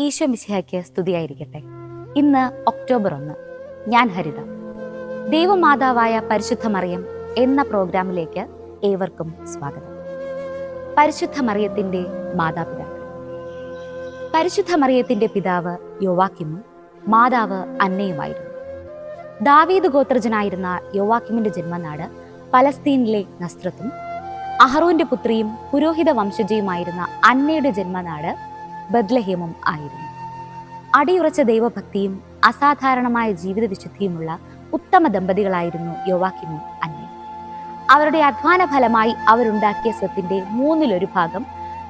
ഈശോ മിശിഹയ്ക്ക് സ്തുതിയായിരിക്കട്ടെ. ഇന്ന് ഒക്ടോബർ ഒന്ന്. ഞാൻ ഹരിത. ദൈവമാതാവായ പരിശുദ്ധ മറിയം എന്ന പ്രോഗ്രാമിലേക്ക് ഏവർക്കും സ്വാഗതം. പരിശുദ്ധ മറിയത്തിന്റെ മാതാപിതാക്കൾ. പരിശുദ്ധ മറിയത്തിന്റെ പിതാവ് യോവാക്കിമും മാതാവ് അന്നയുമായിരുന്നു. ദാവീദ് ഗോത്രജനായിരുന്ന യോവാക്കിമിന്റെ ജന്മനാട് പലസ്തീനിലെ നസ്രത്തും അഹറോന്റെ പുത്രിയും പുരോഹിത വംശജയുമായിരുന്ന അന്നയുടെ ജന്മനാട് ബദ്ലഹേമും ആയിരുന്നു. അടിയുറച്ച ദൈവഭക്തിയും അസാധാരണമായ ജീവിത വിശുദ്ധിയുമുള്ള ഉത്തമ ദമ്പതികളായിരുന്നു യോവാക്കിമും അന്നയും അവരുടെ അധ്വാന ഫലമായി അവരുണ്ടാക്കിയ സ്വത്തിന്റെ മൂന്നിലൊരു ഭാഗം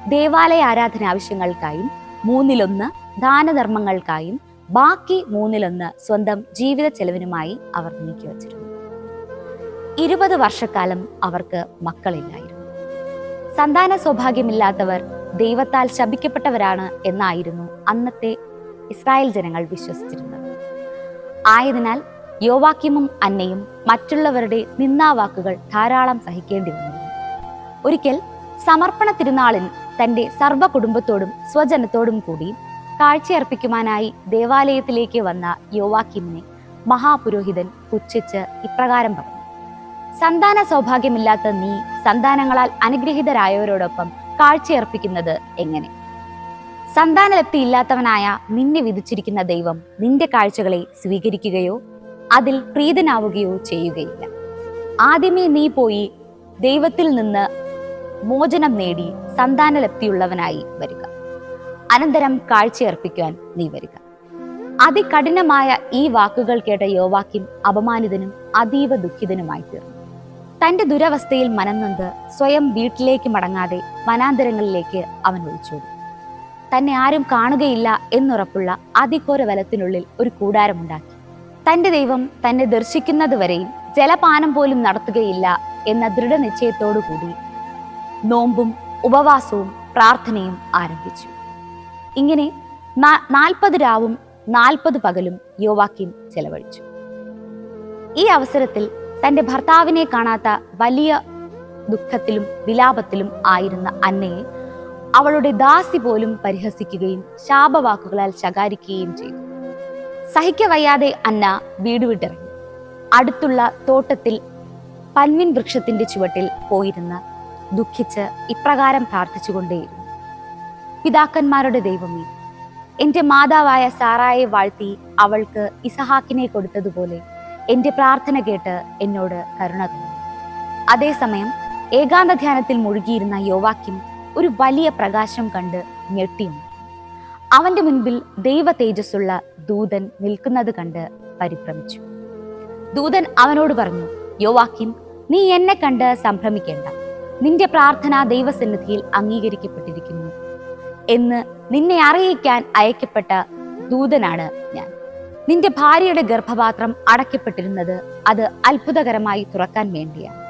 ദേവാലയ ആരാധന ആവശ്യങ്ങൾക്കായും മൂന്നിലൊന്ന് ദാനധർമ്മങ്ങൾക്കായും ബാക്കി മൂന്നിലൊന്ന് സ്വന്തം ജീവിത ചെലവിനുമായി അവർ നീക്കിവച്ചിരുന്നു ഇരുപത് വർഷക്കാലം അവർക്ക് മക്കളില്ലായിരുന്നു. സന്താന സൗഭാഗ്യമില്ലാത്തവർ ദൈവത്താൽ ശപിക്കപ്പെട്ടവരാണ് എന്നായിരുന്നു അന്നത്തെ ഇസ്രായേൽ ജനങ്ങൾ വിശ്വസിച്ചിരുന്നത്. ആയതിനാൽ യോവാക്യമും അന്നയും മറ്റുള്ളവരുടെ നിന്നാവാക്കുകൾ ധാരാളം സഹിക്കേണ്ടി വന്നു ഒരിക്കൽ സമർപ്പണ തിരുനാളിൽ തന്റെ സർവ കുടുംബത്തോടും സ്വജനത്തോടും കൂടി കാഴ്ചയർപ്പിക്കുവാനായി ദേവാലയത്തിലേക്ക് വന്ന യോവാക്യമിനെ മഹാപുരോഹിതൻ പുച്ഛിച്ച് ഇപ്രകാരം പറഞ്ഞു സന്താന സൗഭാഗ്യമില്ലാത്ത നീ സന്താനങ്ങളാൽ അനുഗ്രഹീതരായവരോടൊപ്പം കാഴ്ചയർപ്പിക്കുന്നത് എങ്ങനെ? സന്താനലബ്ധിയില്ലാത്തവനായ നിന്നെ വിധിച്ചിരിക്കുന്ന ദൈവം നിന്റെ കാഴ്ചകളെ സ്വീകരിക്കുകയോ അതിൽ പ്രീതനാവുകയോ ചെയ്യുകയില്ല. ആദ്യമേ നീ പോയി ദൈവത്തിൽ നിന്ന് മോചനം നേടി സന്താനലബ്ധിയുള്ളവനായി വരിക. അനന്തരം കാഴ്ചയർപ്പിക്കാൻ നീ വരിക. അതികഠിനമായ ഈ വാക്കുകൾ കേട്ട യോവാക്യം അപമാനിതനും അതീവ ദുഃഖിതനുമായി തീർന്നു തന്റെ ദുരവസ്ഥയിൽ മനംനൊന്ത് സ്വയം വീട്ടിലേക്ക് മടങ്ങാതെ വനാന്തരങ്ങളിലേക്ക് അവൻ ഒളിച്ചോടി. തന്നെ ആരും കാണുകയില്ല എന്നുറപ്പുള്ള അതിഘോര വലത്തിനുള്ളിൽ ഒരു കൂടാരമുണ്ടാക്കി. തന്റെ ദൈവം തന്നെ ദർശിക്കുന്നതുവരെയും ജലപാനം പോലും നടത്തുകയില്ല എന്ന ദൃഢനിശ്ചയത്തോടു കൂടി നോമ്പും ഉപവാസവും പ്രാർത്ഥനയും ആരംഭിച്ചു. ഇങ്ങനെ നാൽപ്പത് രാവും നാൽപ്പത് പകലും യോവാക്യം ചെലവഴിച്ചു. ഈ അവസരത്തിൽ തന്റെ ഭർത്താവിനെ കാണാത്ത വലിയ ദുഃഖത്തിലും വിലാപത്തിലും ആയിരുന്ന അന്നയെ അവളുടെ ദാസി പോലും പരിഹസിക്കുകയും ശാപവാക്കുകളാൽ ശകാരിക്കുകയും ചെയ്തു. സഹിക്കവയ്യാതെ അന്ന വീട് വിട്ടിറങ്ങി. അടുത്തുള്ള തോട്ടത്തിൽ പൻവിൻ വൃക്ഷത്തിന്റെ ചുവട്ടിൽ പോയിരുന്ന ദുഃഖിച്ച് ഇപ്രകാരം പ്രാർത്ഥിച്ചുകൊണ്ടേയിരുന്നു. പിതാക്കന്മാരുടെ ദൈവമേ എന്റെ മാതാവായ സാറായെ വാഴ്ത്തി അവൾക്ക് ഇസഹാക്കിനെ കൊടുത്തതുപോലെ എന്റെ പ്രാർത്ഥന കേട്ട് എന്നോട് കരുണ അതേസമയം ഏകാന്ത ധ്യാനത്തിൽ മുഴുകിയിരുന്ന യോവാക്കിം ഒരു വലിയ പ്രകാശം കണ്ട് ഞെട്ടിയുന്നു അവന്റെ മുൻപിൽ ദൈവ തേജസ്സുള്ള ദൂതൻ നിൽക്കുന്നത് കണ്ട് പരിഭ്രമിച്ചു. ദൂതൻ അവനോട് പറഞ്ഞു യോവാക്കിം നീ എന്നെ കണ്ട് സംഭ്രമിക്കേണ്ട. നിന്റെ പ്രാർത്ഥന ദൈവസന്നിധിയിൽ അംഗീകരിക്കപ്പെട്ടിരിക്കുന്നു. എന്ന് നിന്നെ അറിയിക്കാൻ അയക്കപ്പെട്ട ദൂതനാണ് ഞാൻ. നിന്റെ ഭാര്യയുടെ ഗർഭപാത്രം അടയ്ക്കപ്പെട്ടിരുന്നത് അത് അത്ഭുതകരമായി തുറക്കാൻ വേണ്ടിയാണ്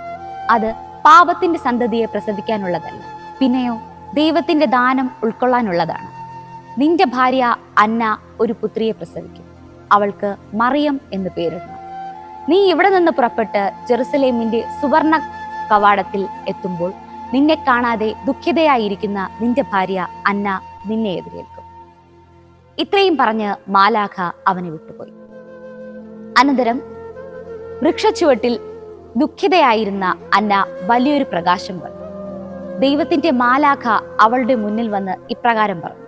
അത് പാപത്തിന്റെ സന്തതിയെ പ്രസവിക്കാനുള്ളതല്ല. പിന്നെയോ ദൈവത്തിന്റെ ദാനം ഉൾക്കൊള്ളാനുള്ളതാണ്. നിന്റെ ഭാര്യ അന്ന ഒരു പുത്രിയെ പ്രസവിക്കും. അവൾക്ക് മറിയം എന്ന് പേരിടണം. നീ ഇവിടെ നിന്ന് പുറപ്പെട്ട് ജെറുസലേമിന്റെ സുവർണ കവാടത്തിൽ എത്തുമ്പോൾ നിന്നെ കാണാതെ ദുഃഖിതയായിരിക്കുന്ന നിന്റെ ഭാര്യ അന്ന നിന്നെ എതിരേൽക്കും. ഇത്രയും പറഞ്ഞ് മാലാഖ അവനെ വിട്ടുപോയി. അനന്തരം വൃക്ഷച്ചുവട്ടിൽ ദുഃഖിതയായിരുന്ന അന്ന വലിയൊരു പ്രകാശം കണ്ടു. ദൈവത്തിന്റെ മാലാഖ അവളുടെ മുന്നിൽ വന്ന് ഇപ്രകാരം പറഞ്ഞു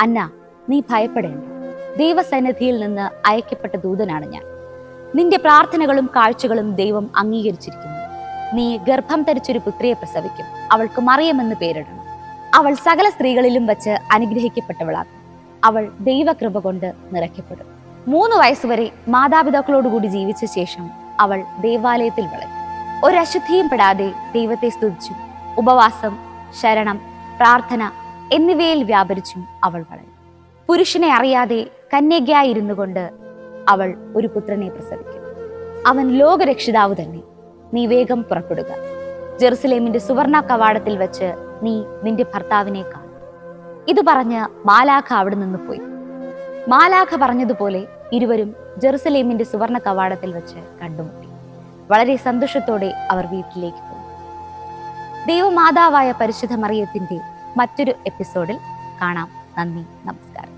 അന്ന നീ ഭയപ്പെടേണ്ട. ദൈവസന്നിധിയിൽ നിന്ന് അയക്കപ്പെട്ട ദൂതനാണ് ഞാൻ. നിന്റെ പ്രാർത്ഥനകളും കാഴ്ചകളും ദൈവം അംഗീകരിച്ചിരിക്കുന്നു. നീ ഗർഭം ധരിച്ചൊരു പുത്രിയെ പ്രസവിക്കും. അവൾക്ക് മറിയമെന്ന് പേരിടണം. അവൾ സകല സ്ത്രീകളിലും വച്ച് അനുഗ്രഹിക്കപ്പെട്ടവളാകും. അവൾ ദൈവകൃപ കൊണ്ട് നിറയ്ക്കപ്പെടും. മൂന്ന് വയസ്സുവരെ മാതാപിതാക്കളോടുകൂടി ജീവിച്ച ശേഷം അവൾ ദേവാലയത്തിൽ വളരും. ഒരശുദ്ധിയും പെടാതെ ദൈവത്തെ സ്തുതിച്ചു ഉപവാസം ശരണം പ്രാർത്ഥന എന്നിവയിൽ വ്യാപരിച്ചും അവൾ വളരും. പുരുഷനെ അറിയാതെ കന്യകയായിരുന്നു കൊണ്ട് അവൾ ഒരു പുത്രനെ പ്രസവിക്കും. അവൻ ലോകരക്ഷിതാവ് തന്നെ. നീ വേഗം പുറപ്പെടുക. ജെറുസലേമിന്റെ സുവർണ കവാടത്തിൽ വെച്ച് നീ നിന്റെ ഭർത്താവിനെ ഇത് പറഞ്ഞ് മാലാഖ അവിടെ നിന്ന് പോയി. മാലാഖ പറഞ്ഞതുപോലെ ഇരുവരും ജെറുസലേമിന്റെ സുവർണ കവാടത്തിൽ വെച്ച് കണ്ടുമുട്ടി. വളരെ സന്തോഷത്തോടെ അവർ വീട്ടിലേക്ക് പോയി. ദൈവമാതാവായ പരിശുദ്ധ മറിയത്തിന്റെ മറ്റൊരു എപ്പിസോഡിൽ കാണാം. നന്ദി നമസ്കാരം.